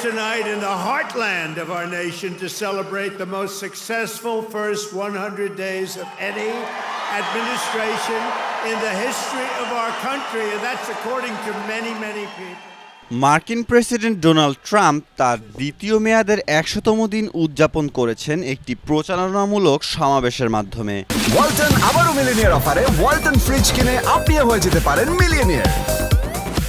tonight in the heartland of our nation to celebrate the most successful first 100 days of any administration in the history of our country, and that's according to many, many people. মার্কিন president Donald Trump তার দ্বিতীয় মেয়াদের একশোতম দিন উদযাপন করেছেন একটি প্রচারণামূলক সমাবেশের মাধ্যমে ওয়ালটন আবারও মিলিনিয়ার অফারে ওয়ালটন ফ্রিজ কিনে আপনিও হয়ে যেতে পারেন মিলিয়নিয়ার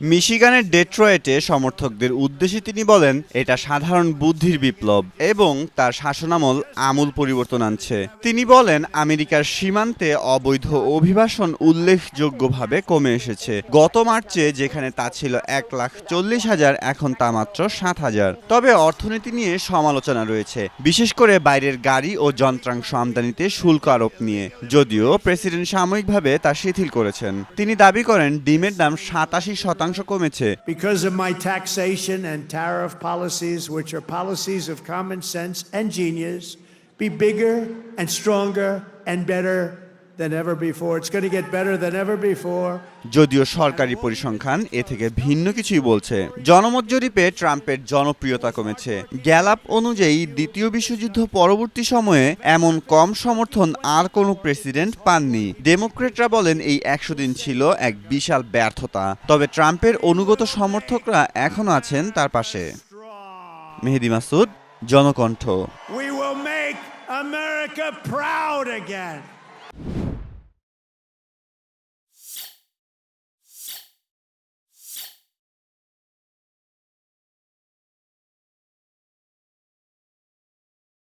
মিশিগানের ডেট্রয়েটে সমর্থকদের উদ্দেশ্যে তিনি বলেন, এটা সাধারণ বুদ্ধির বিপ্লব এবং তার শাসনামল আমূল পরিবর্তন আনছে। তিনি বলেন, আমেরিকার সীমান্তে অবৈধ অভিবাসন উল্লেখযোগ্যভাবে কমে এসেছে। গত মার্চে যেখানে তা ছিল এক লাখ চল্লিশ হাজার, এখন তা মাত্র সাত হাজার। তবে অর্থনীতি নিয়ে সমালোচনা রয়েছে, বিশেষ করে বাইরের গাড়ি ও যন্ত্রাংশ আমদানিতে শুল্ক আরোপ নিয়ে। যদিও প্রেসিডেন্ট সাময়িকভাবে তা শিথিল করেছেন। তিনি দাবি করেন, ডিমের দাম সাতাশি শতাংশ কমেছে Because of my taxation and tariff policies, which are policies of common sense and genius, be bigger and stronger and better than ever before. It's going to get better than ever before. যদিও সরকারি পরিসংখ্যান এ থেকে ভিন্ন কিছুই বলছে জনমত জরিপে ট্রাম্পের জনপ্রিয়তা কমেছে গ্যালাপ অনুযায়ী দ্বিতীয় বিশ্বযুদ্ধ পরবর্তী সময়ে এমন কম সমর্থন আর কোনো প্রেসিডেন্ট পাননি ডেমোক্রেটরা বলেন এই একশো দিন ছিল এক বিশাল ব্যর্থতা তবে ট্রাম্পের অনুগত সমর্থকরা এখনও আছেন তার পাশে মেহেদি Masud Janakantha We will make America proud again.